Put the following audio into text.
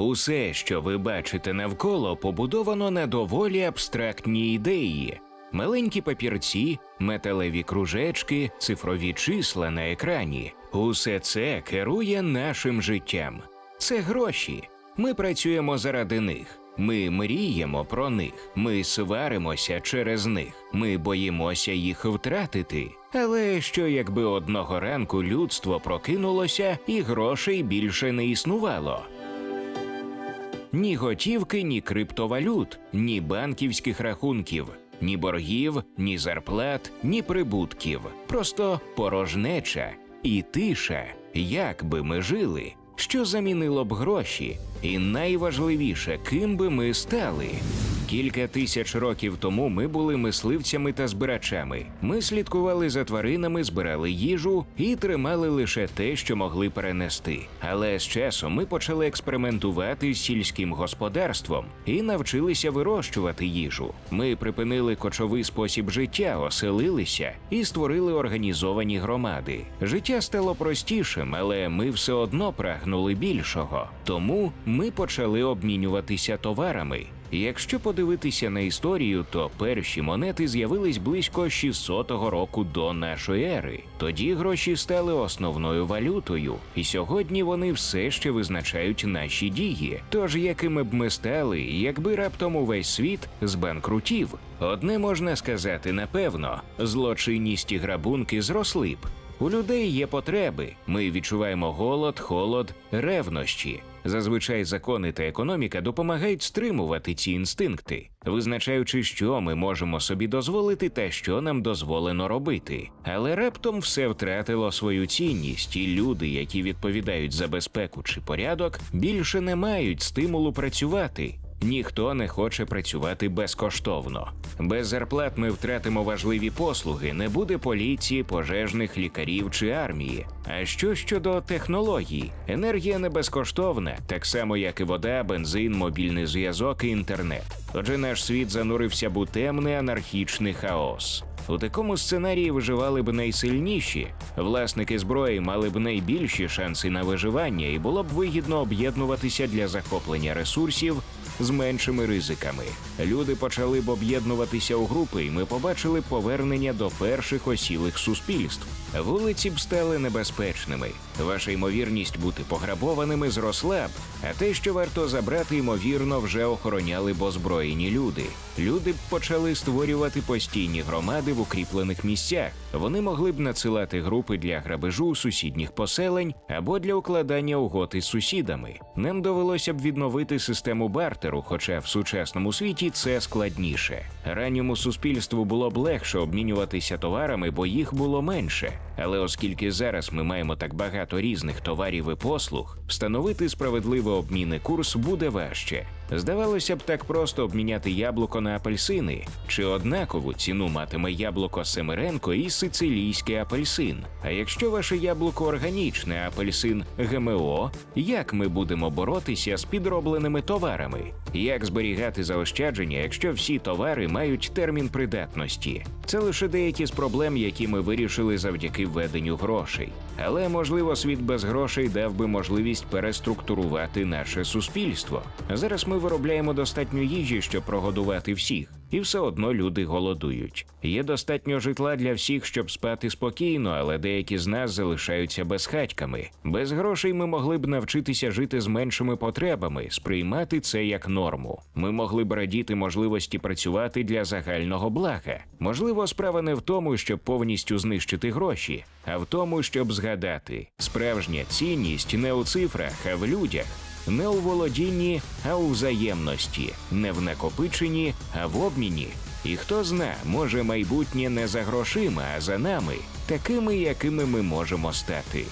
Усе, що ви бачите навколо, побудовано на доволі абстрактні ідеї. Маленькі папірці, металеві кружечки, цифрові числа на екрані. Усе це керує нашим життям. Це гроші. Ми працюємо заради них. Ми мріємо про них. Ми сваримося через них. Ми боїмося їх втратити. Але що якби одного ранку людство прокинулося і грошей більше не існувало? Ні готівки, ні криптовалют, ні банківських рахунків, ні боргів, ні зарплат, ні прибутків. Просто порожнеча і тиша. Як би ми жили? Що замінило б гроші? І найважливіше, ким би ми стали? Кілька тисяч років тому ми були мисливцями та збирачами. Ми слідкували за тваринами, збирали їжу і тримали лише те, що могли перенести. Але з часом ми почали експериментувати з сільським господарством і навчилися вирощувати їжу. Ми припинили кочовий спосіб життя, оселилися і створили організовані громади. Життя стало простішим, але ми все одно прагнули більшого. Тому ми почали обмінюватися товарами. Якщо подивитися на історію, то перші монети з'явились близько 600 року до нашої ери. Тоді гроші стали основною валютою, і сьогодні вони все ще визначають наші дії. Тож якими б ми стали, якби раптом увесь світ збанкрутів? Одне можна сказати напевно: злочинність і грабунки зросли б. У людей є потреби. Ми відчуваємо голод, холод, ревнощі. Зазвичай закони та економіка допомагають стримувати ці інстинкти, визначаючи, що ми можемо собі дозволити та що нам дозволено робити. Але раптом все втратило свою цінність, і люди, які відповідають за безпеку чи порядок, більше не мають стимулу працювати. Ніхто не хоче працювати безкоштовно. Без зарплат ми втратимо важливі послуги, не буде поліції, пожежних, лікарів чи армії. А що щодо технологій? Енергія не безкоштовна, так само як і вода, бензин, мобільний зв'язок і інтернет. Отже, наш світ занурився б у темний анархічний хаос. У такому сценарії виживали б найсильніші. Власники зброї мали б найбільші шанси на виживання, і було б вигідно об'єднуватися для захоплення ресурсів з меншими ризиками. Люди почали б об'єднуватися у групи, і ми побачили повернення до перших осілих суспільств. Вулиці б стали небезпечними. Ваша ймовірність бути пограбованими зросла б, а те, що варто забрати, ймовірно, вже охороняли б озброєні люди. Люди б почали створювати постійні громади в укріплених місцях. Вони могли б надсилати групи для грабежу сусідніх поселень або для укладання угод із сусідами. Нам довелося б відновити систему бартеру, хоча в сучасному світі це складніше. Ранньому суспільству було б легше обмінюватися товарами, бо їх було менше. Але оскільки зараз ми маємо так багато різних товарів і послуг, встановити справедливий обмінний курс буде важче. Здавалося б, так просто обміняти яблуко на апельсини, чи однакову ціну матиме яблуко Семиренко і сицилійський апельсин. А якщо ваше яблуко органічне, а апельсин ГМО, як ми будемо боротися з підробленими товарами? Як зберігати заощадження, якщо всі товари мають термін придатності? Це лише деякі з проблем, які ми вирішили завдяки введенню грошей. Але можливо, світ без грошей дав би можливість переструктурувати наше суспільство. Зараз ми виробляємо достатньо їжі, щоб прогодувати всіх. І все одно люди голодують. Є достатньо житла для всіх, щоб спати спокійно, але деякі з нас залишаються безхатьками. Без грошей ми могли б навчитися жити з меншими потребами, сприймати це як норму. Ми могли б радіти можливості працювати для загального блага. Можливо, справа не в тому, щоб повністю знищити гроші, а в тому, щоб згадати, справжня цінність не у цифрах, а в людях. Не у володінні, а у взаємності, не в накопиченні, а в обміні. І хто зна, може майбутнє не за грошима, а за нами, такими, якими ми можемо стати.